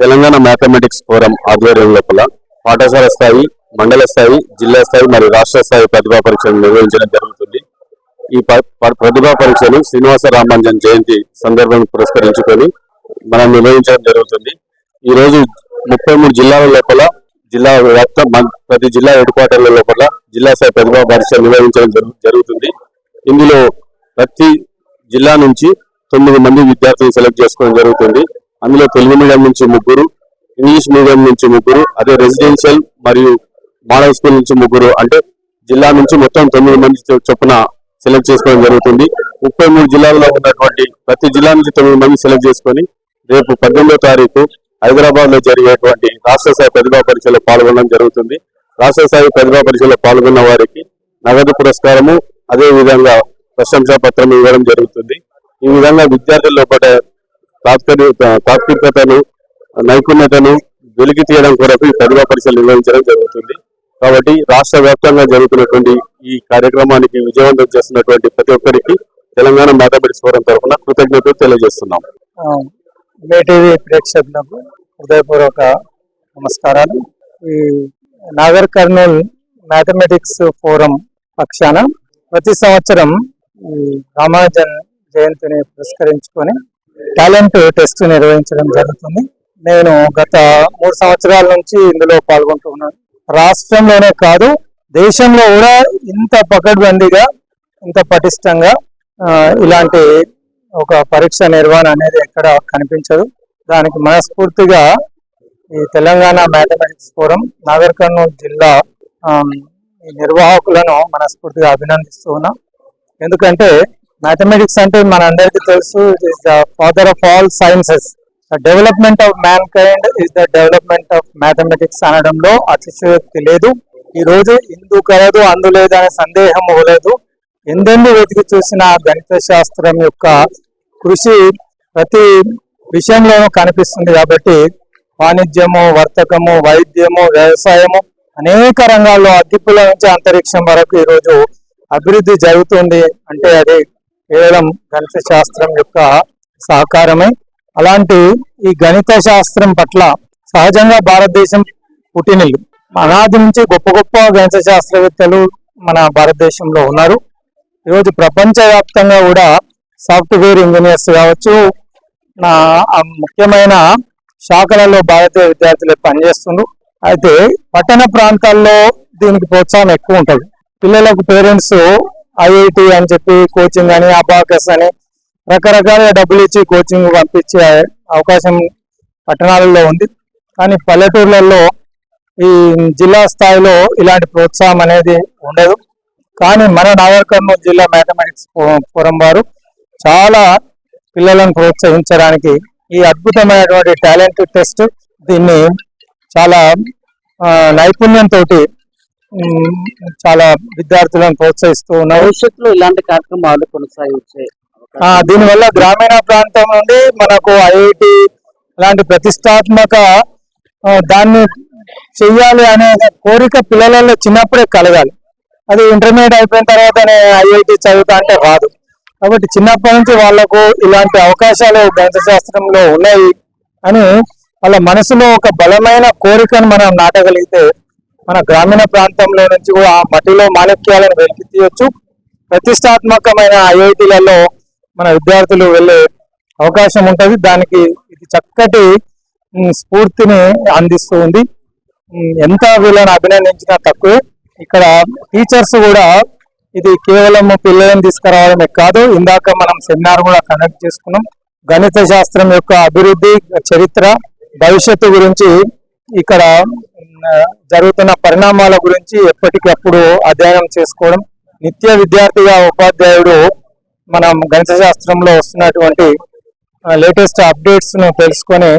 Telangana mathematics forum ఆధ్వర్యం లోపల పాఠశాల స్థాయి మండల స్థాయి జిల్లా స్థాయి మరియు రాష్ట్ర స్థాయి ప్రతిభా పరీక్షలు నిర్వహించడం జరుగుతుంది. ఈ ప- ప్రతిభా పరీక్షలు శ్రీనివాస రామాంజన్ జయంతి సందర్భాన్ని పురస్కరించుకొని మనం నిర్వహించడం జరుగుతుంది. ఈ రోజు ముప్పై మూడు జిల్లాల లోపల జిల్లా వ్యాప్త ప్రతి జిల్లా హెడ్ క్వార్టర్ల లోపల జిల్లా స్థాయి ప్రతిభా పరీక్ష నిర్వహించడం జరుగు- జరుగుతుంది. ఇందులో ప్రతి జిల్లా నుంచి తొమ్మిది మంది విద్యార్థులు సెలెక్ట్ చేసుకోవడం జరుగుతుంది. అందులో తెలుగు మీడియం నుంచి ముగ్గురు ఇంగ్లీష్ మీడియం నుంచి ముగ్గురు అదే రెసిడెన్షియల్ మరియు మోడల్ స్కూల్ నుంచి ముగ్గురు అంటే జిల్లా నుంచి మొత్తం తొమ్మిది మంది చొప్పున సెలెక్ట్ చేసుకోవడం జరుగుతుంది. ముప్పై మూడు జిల్లాల్లో ఉన్నటువంటి ప్రతి జిల్లా నుంచి తొమ్మిది మంది సెలెక్ట్ చేసుకొని రేపు పద్దెనిమిదో తారీఖు హైదరాబాద్లో జరిగేటువంటి రాష్ట్ర స్థాయి ప్రతిభా పరీక్షలో పాల్గొనడం జరుగుతుంది. రాష్ట్ర స్థాయి ప్రతిభా పరీక్షలో పాల్గొన్న వారికి నగదు పురస్కారము అదే విధంగా ప్రశంసా పత్రం ఇవ్వడం జరుగుతుంది. ఈ విధంగా విద్యార్థుల లోపల తాత్పర్య నైపుణ్యతను వెలికి తీయడం కొరకు ఈ ప్రతిభా పరీక్షలు నిర్వహించడం జరుగుతుంది. కాబట్టి రాష్ట్ర వ్యాప్తంగా జరుగుతున్నటువంటి ఈ కార్యక్రమానికి విజయవంతం చేస్తున్నటువంటి ప్రతి ఒక్కరికి తెలంగాణ మ్యాథమెటిక్స్ ఫోరం తరఫున కృతజ్ఞతలు తెలియజేస్తున్నాం. మేటీవీ ప్రేక్షకులకు హృదయపూర్వక నమస్కారాలు. ఈ నాగర్ కర్నూల్ మ్యాథమెటిక్స్ ఫోరం పక్షాన ప్రతి సంవత్సరం ఈ రామానుజన్ జయంతిని పురస్కరించుకొని టాలెంట్ టెస్ట్ నిర్వహించడం జరుగుతుంది. నేను గత మూడు సంవత్సరాల నుంచి ఇందులో పాల్గొంటున్నాను. రాష్ట్రంలోనే కాదు దేశంలో కూడా ఇంత పకడ్బందీగా ఇంత పటిష్టంగా ఇలాంటి ఒక పరీక్ష నిర్వహణ అనేది ఎక్కడ కనిపించదు. దానికి మనస్ఫూర్తిగా ఈ తెలంగాణ మ్యాథమెటిక్స్ ఫోరం నాగర్ కర్నూలు జిల్లా ఈ నిర్వాహకులను మనస్ఫూర్తిగా అభినందిస్తూ ఉన్నాం. ఎందుకంటే మ్యాథమెటిక్స్ అంటే మన అందరికీ తెలుసు it is the father of all sciences the development of mankind is the development of mathematics అనడంలో అతిశయోక్తి లేదు. ఈ రోజు ఇందు కలదు అందు లేదు అనే సందేహం లేదు ఎందెందు వెతికి చూసిన గణిత శాస్త్రం యొక్క కృషి ప్రతి విషయంలోనూ కనిపిస్తుంది కాబట్టి వాణిజ్యము వర్తకము వైద్యము వ్యవసాయము అనేక రంగాల్లో అగ్గిపుల నుంచి అంతరిక్షం వరకు ఈరోజు అభివృద్ధి జరుగుతుంది అంటే అది కేవలం గణిత శాస్త్రం యొక్క సహకారమే. అలాంటి ఈ గణిత శాస్త్రం పట్ల సహజంగా భారతదేశం పుట్టినిల్లు. అనాది నుంచి గొప్ప గొప్ప గణిత శాస్త్రవేత్తలు మన భారతదేశంలో ఉన్నారు. ఈరోజు ప్రపంచవ్యాప్తంగా కూడా సాఫ్ట్వేర్ ఇంజనీర్స్ కావచ్చు నా ముఖ్యమైన శాఖలలో భారతీయ విద్యార్థులే పనిచేస్తున్నారు అయితే పట్టణ ప్రాంతాల్లో దీనికి ప్రోత్సాహం ఎక్కువ ఉంటుంది. పిల్లలకు పేరెంట్స్ ఐఐటి అని చెప్పి కోచింగ్ అని అబాకస్ అని రకరకాల డబ్బులు ఇచ్చి కోచింగ్ పంపించే అవకాశం పట్టణాలలో ఉంది. కానీ పల్లెటూర్లలో ఈ జిల్లా స్థాయిలో ఇలాంటి ప్రోత్సాహం అనేది ఉండదు. కానీ మన నాగర్ కర్నూలు జిల్లా మ్యాథమెటిక్స్ ఫోరం వారు చాలా పిల్లలను ప్రోత్సహించడానికి ఈ అద్భుతమైనటువంటి టాలెంట్ టెస్ట్ దీన్ని చాలా నైపుణ్యంతో చాలా విద్యార్థులను ప్రోత్సహిస్తూ ఉన్నారు. భవిష్యత్తులో ఇలాంటి కార్యక్రమాలు కొనసాగించే దీనివల్ల గ్రామీణ ప్రాంతం నుండి మనకు ఐఐటి లాంటి ప్రతిష్టాత్మక దాన్ని చెయ్యాలి అనే కోరిక పిల్లలలో చిన్నప్పుడే కలగాలి. అది ఇంటర్మీడియట్ అయిపోయిన తర్వాత ఐఐటి చదువుతా అంటే రాదు. కాబట్టి చిన్నప్పటి నుంచి వాళ్ళకు ఇలాంటి అవకాశాలు గణిత శాస్త్రంలో ఉన్నాయి అని వాళ్ళ మనసులో ఒక బలమైన కోరికను మనం నాటగలిగితే మన గ్రామీణ ప్రాంతంలో నుంచి కూడా ఆ మట్టిలో మాణిక్యాలను వెలికి తీయొచ్చు. ప్రతిష్టాత్మకమైన ఐఐటీలలో మన విద్యార్థులు వెళ్ళే అవకాశం ఉంటుంది. దానికి ఇది చక్కటి స్ఫూర్తిని అందిస్తూ ఉంది. ఎంత వీళ్ళని అభినందించినా తక్కువే. ఇక్కడ టీచర్స్ కూడా ఇది కేవలం పిల్లలను తీసుకురావడమే కాదు ఇందాక మనం సెమినార్ కూడా కండక్ట్ చేసుకున్నాం. గణిత శాస్త్రం యొక్క అభివృద్ధి చరిత్ర భవిష్యత్తు గురించి ఇక్కడ జరుగుతున్న పరిణామాల గురించి ఎప్పటికప్పుడు అధ్యయనం చేసుకోవడం. నిత్య విద్యార్థిగా ఉపాధ్యాయుడు మనం గణిత శాస్త్రంలో వస్తున్నటువంటి లేటెస్ట్ అప్డేట్స్ను తెలుసుకొని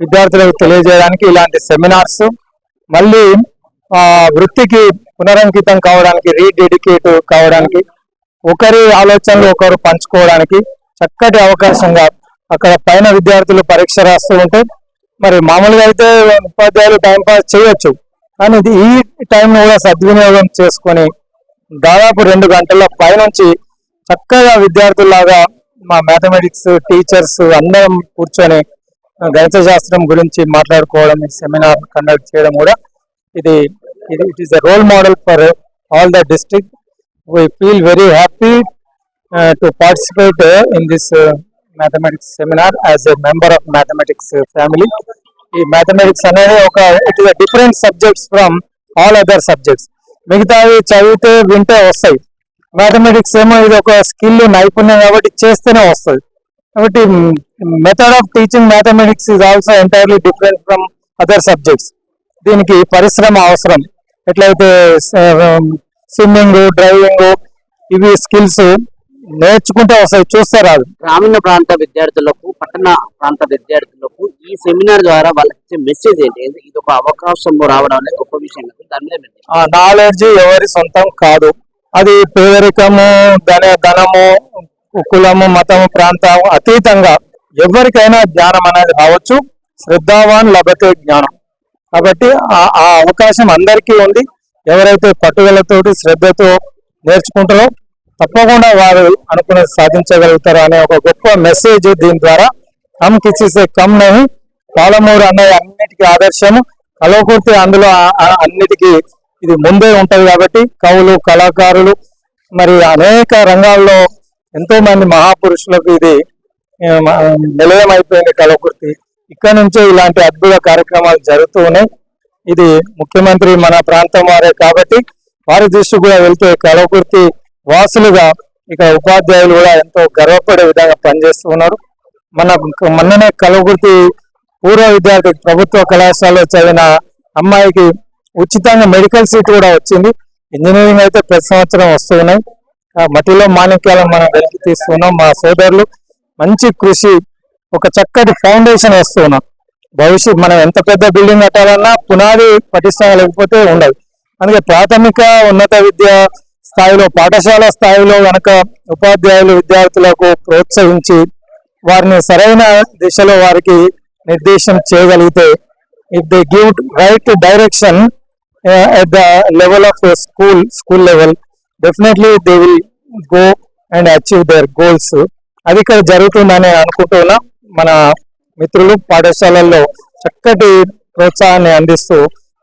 విద్యార్థులకు తెలియజేయడానికి ఇలాంటి సెమినార్స్ మళ్ళీ ఆ, వృత్తికి పునరంకితం కావడానికి రీడెడికేట్ కావడానికి ఒకరి ఆలోచనలు ఒకరు పంచుకోవడానికి చక్కటి అవకాశంగా అక్కడ పైన విద్యార్థులు పరీక్ష రాస్తూ ఉంటే మరి మామూలుగా అయితే ఉపాధ్యాయులు టైం పాస్ చేయొచ్చు. కానీ ఇది ఈ టైంను కూడా సద్వినియోగం చేసుకొని దాదాపు రెండు గంటల పైనుంచి చక్కగా విద్యార్థుల్లాగా మా మ్యాథమెటిక్స్ టీచర్స్ అందరం కూర్చొని గణిత శాస్త్రం గురించి మాట్లాడుకోవడం ఈ సెమినార్ కండక్ట్ చేయడం కూడా ఇది ఇది it is a role model for all the district we feel very happy to participate in this mathematics seminar as a member of mathematics family ఈ మ్యాథమెటిక్స్ అనేది ఒక it is different subjects from all other subjects మిగతావి చదివితే వింటే వస్తాయి. Mathematics ఏమో ఇది ఒక స్కిల్ నైపుణ్యం కాబట్టి చేస్తేనే వస్తుంది కాబట్టి method of teaching mathematics is also entirely different from other subjects దీనికి పరిశ్రమ అవసరం. ఎట్లయితే స్విమ్మింగ్ డ్రైవింగ్ ఇవి స్కిల్స్ నేర్చుకుంటే వస్తాయి చూస్తే రాదు గ్రామీణ ప్రాంత విద్యార్థులకు పట్టణ ప్రాంత విద్యార్థులకు ఈ సెమినార్ ద్వారా వాళ్ళకి ఇచ్చే మెసేజ్ ఏంటి? ఇది ఒక అవకాశం రావడం అనేది గొప్ప విషయం దాని మీద నాలెడ్జ్ ఎవరి సొంతం కాదు. అది పేదరికము ధన ధనము కులము మతము ప్రాంతం అతీతంగా ఎవరికైనా జ్ఞానం అనేది రావచ్చు. శ్రద్ధావాన్ లభతే జ్ఞానం. కాబట్టి ఆ ఆ అవకాశం అందరికీ ఉంది. ఎవరైతే పట్టుదలతోటి శ్రద్ధతో నేర్చుకుంటారో తప్పకుండా వారు అనుకున్నది సాధించగలుగుతారు అనే ఒక గొప్ప మెసేజ్ దీని ద్వారా కమ్ కిసిసే కమ్ నహి. పాలమూరు అనే అన్నిటికీ ఆదర్శము. కలవకూర్తి అందులో అన్నిటికీ ఇది ముందే ఉంటది కాబట్టి కవులు కళాకారులు మరి అనేక రంగాల్లో ఎంతో మంది మహాపురుషులకు ఇది నిలయం అయిపోయింది కలవకుర్తి. ఇక్కడ నుంచే ఇలాంటి అద్భుత కార్యక్రమాలు జరుగుతూ ఉన్నాయి. ఇది ముఖ్యమంత్రి మన ప్రాంతం వారే కాబట్టి వారి దృష్టి కూడా వెళ్తే కలవకుర్తి వాసులుగా ఇక ఉపాధ్యాయులు కూడా ఎంతో గర్వపడే విధంగా పనిచేస్తూ ఉన్నారు. మన మొన్ననే కలవకుర్తి పూర్వ విద్యార్థి ప్రభుత్వ కళాశాలలో చదివిన అమ్మాయికి ఉచితంగా మెడికల్ సీట్ కూడా వచ్చింది. ఇంజనీరింగ్ అయితే ప్రతి సంవత్సరం వస్తూ ఉన్నాయి. ఆ మట్టిలో మాణిక్యాలను మనం వెలికి తీస్తున్నాం మా సోదరులు. మంచి కృషి ఒక చక్కటి ఫౌండేషన్ వేస్తున్నాం భవిష్యత్ మనం ఎంత పెద్ద బిల్డింగ్ కట్టాలన్నా పునాది పటిష్టంగా లేకపోతే ఉండదు. అందుకే ప్రాథమిక ఉన్నత విద్య స్థాయిలో పాఠశాల స్థాయిలో గనక ఉపాధ్యాయులు విద్యార్థులకు ప్రోత్సహించి వారిని సరైన దిశలో వారికి నిర్దేశం చేయగలిగితే if they give right direction at the level of school school level definitely they will go and achieve their goals అది ఇక్కడ జరుగుతుందని అనుకుంటున్నా మన మిత్రులు పాఠశాలల్లో చక్కటి ప్రోత్సాహాన్ని అందిస్తూ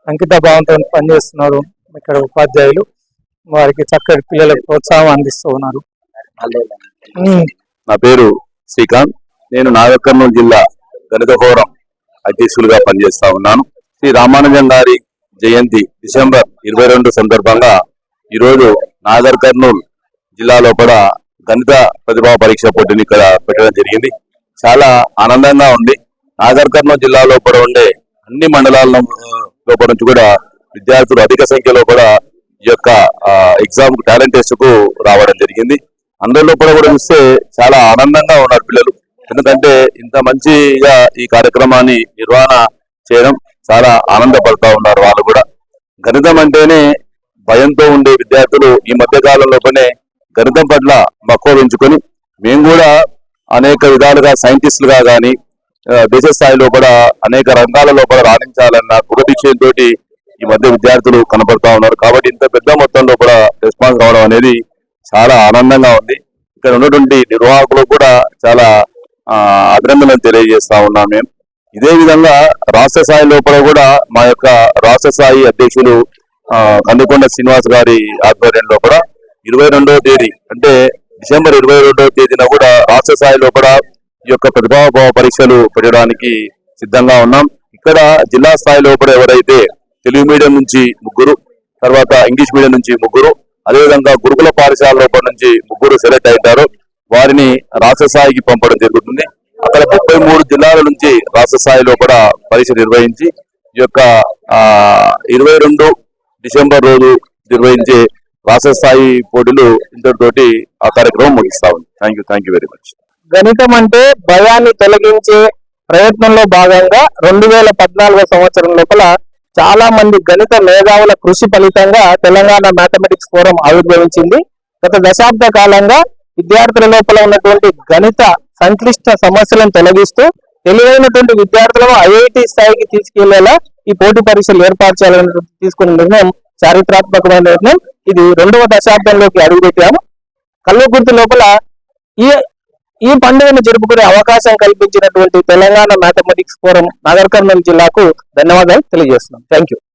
అంకిత భావంతో పనిచేస్తున్నారు ఇక్కడ ఉపాధ్యాయులు. వారికి చక్కటి పిల్లలకు ప్రోత్సాహం అందిస్తూ ఉన్నారు. నా పేరు శ్రీకాంత్. నేను నాగర్ కర్నూలు జిల్లా గణిత ఫోరం అధ్యక్షులుగా పనిచేస్తా ఉన్నాను. శ్రీ రామానుజం గారి జయంతి డిసెంబర్ ఇరవై రెండు సందర్భంగా ఈరోజు నాగర్ కర్నూలు జిల్లాలో కూడా గణిత ప్రతిభా పరీక్ష పోటీని ఇక్కడ పెట్టడం జరిగింది. చాలా ఆనందంగా ఉంది. నాగర్ కర్నూలు జిల్లాలో కూడా ఉండే అన్ని మండలాల లోపల నుంచి కూడా విద్యార్థులు అధిక సంఖ్యలో కూడా ఈ యొక్క ఎగ్జామ్ టాలెంట్ టెస్ట్కు రావడం జరిగింది. అందరిలో కూడా కూడా చూస్తే చాలా ఆనందంగా ఉన్నారు పిల్లలు. ఎందుకంటే ఇంత మంచిగా ఈ కార్యక్రమాన్ని నిర్వహణ చేయడం చాలా ఆనందపడతా ఉన్నారు వాళ్ళు కూడా. గణితం అంటేనే భయంతో ఉండే విద్యార్థులు ఈ మధ్య కాలంలోనే గణితం పట్ల మక్కువ పెంచుకొని మేము కూడా అనేక విధాలుగా సైంటిస్టులుగా కానీ దేశ స్థాయిలో కూడా అనేక రంగాలలో కూడా రాణించాలన్న కృతనిశ్చయంతో ఈ మధ్య విద్యార్థులు కనపడతా ఉన్నారు. కాబట్టి ఇంత పెద్ద మొత్తంలో కూడా రెస్పాన్స్ రావడం అనేది చాలా ఆనందంగా ఉంది. ఇక్కడ ఉన్నటువంటి నిర్వాహకులు కూడా చాలా అభినందనలు తెలియజేస్తా ఉన్నాం మేము. ఇదే విధంగా రాష్ట్ర స్థాయి లోపల కూడా మా యొక్క రాష్ట్ర స్థాయి అధ్యక్షులు కందుకొండ శ్రీనివాస్ గారి ఆధ్వర్యంలో కూడా ఇరవై రెండవ తేదీ అంటే డిసెంబర్ ఇరవై రెండవ తేదీన కూడా రాష్ట్ర స్థాయిలో కూడా ఈ యొక్క ప్రతిభావ పరీక్షలు పెట్టడానికి సిద్ధంగా ఉన్నాం. ఇక్కడ జిల్లా స్థాయిలో కూడా ఎవరైతే తెలుగు మీడియం నుంచి ముగ్గురు తర్వాత ఇంగ్లీష్ మీడియం నుంచి ముగ్గురు అదేవిధంగా గురుకుల పాఠశాల రూపం నుంచి ముగ్గురు సెలెక్ట్ అవుతారు వారిని రాష్ట్ర స్థాయికి పంపడం జరుగుతుంది. అక్కడ ముప్పై మూడు జిల్లాల నుంచి రాష్ట్ర స్థాయిలో కూడా పరీక్ష నిర్వహించి ఈ యొక్క ఇరవై రెండు డిసెంబర్ రోజు నిర్వహించే రాష్ట్ర స్థాయి పోటీలు ఇంతటితోటి ఆ కార్యక్రమం ముగిస్తా ఉంది. Thank you thank you very much గణితం అంటే భయాన్ని తొలగించే ప్రయత్నంలో భాగంగా రెండు వేల పద్నాలుగో సంవత్సరం లోపల చాలా మంది గణిత మేధావుల కృషి ఫలితంగా తెలంగాణ మ్యాథమెటిక్స్ ఫోరం ఆవిర్భవించింది. గత దశాబ్ద కాలంగా విద్యార్థుల లోపల ఉన్నటువంటి గణిత సంక్లిష్ట సమస్యలను తొలగిస్తూ తెలివైనటువంటి విద్యార్థులను ఐఐటి స్థాయికి తీసుకెళ్ళేలా ఈ పోటీ పరీక్షలు ఏర్పాటు చేయాలని తీసుకున్న నిర్ణయం చారిత్రాత్మకమైన నిర్ణయం. ఇది రెండవ దశాబ్దంలోకి అడుగుపెట్టాము. కల్వకుర్తి లోపల ఈ ఈ పండుగను జరుపుకునే అవకాశం కల్పించినటువంటి తెలంగాణ మ్యాథమెటిక్స్ ఫోరం నాగర్ కర్నూలు జిల్లాకు ధన్యవాదాలు తెలియజేస్తున్నాం. Thank you